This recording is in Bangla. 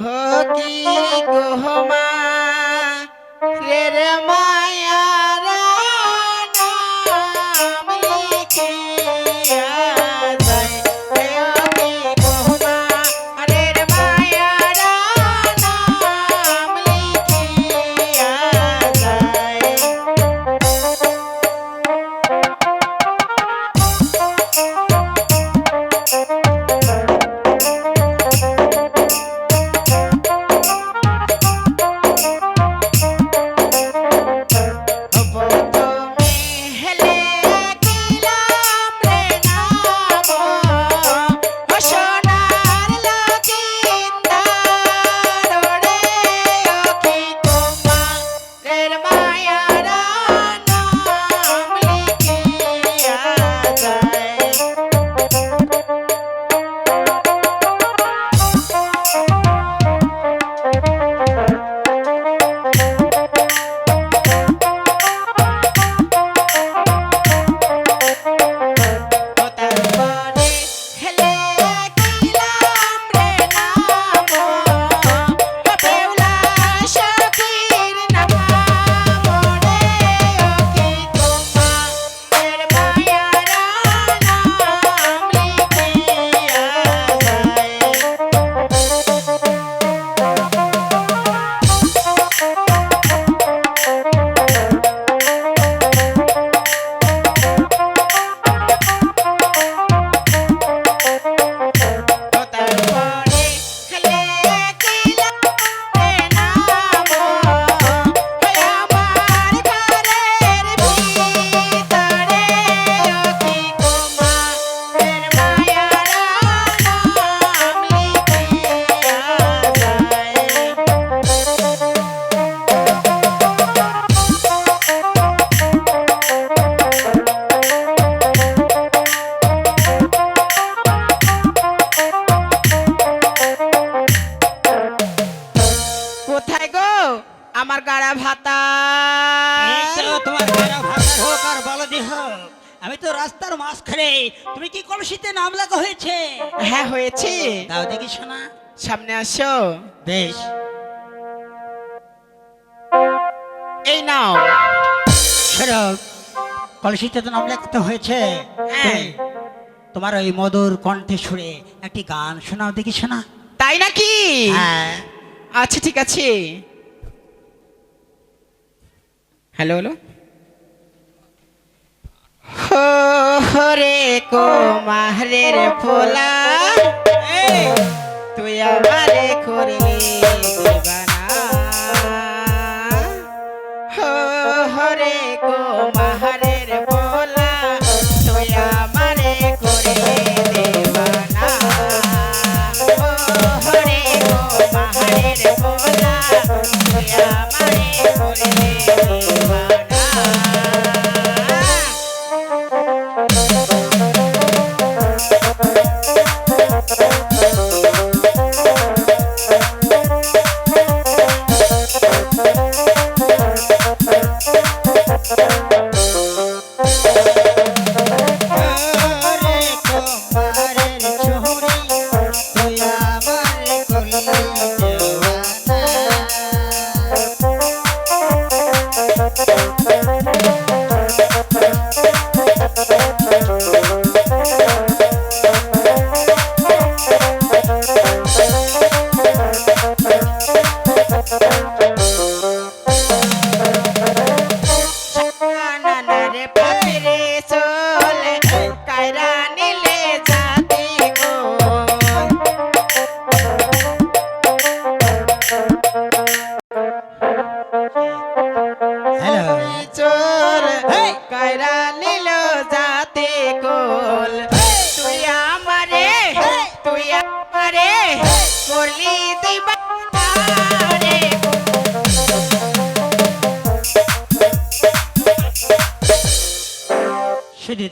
হো কি তোমার ভাষার হোক আর বলদি হোক আমি তো রাস্তার মাঝখানে তুমি কি কলসিতে নাম লেখা হয়েছে? হ্যাঁ হয়েছে। দাও দেখি শোনা। সামনে আসো। বেশ। এই নাও। সরব কলসিতে তো নাম লেখাতে হয়েছে। হ্যাঁ। তোমার ওই মধুর কণ্ঠে সুরে একটি গান শোনাও দেখি শোনা। তাই নাকি? হ্যাঁ। আচ্ছা ঠিক আছে। হ্যালো হ্যালো হরে কো মাহরের ফোলা তুই আমারে করলি দিবানা হরে কো মাহরের ফোলা তুই আমারে করলি দিবানা ও হরে কো মাহরের ফোলা তুই আমারে কায়রা নিল জাতি কোল। তুই আমারে তুই আমারে করলি দিবা।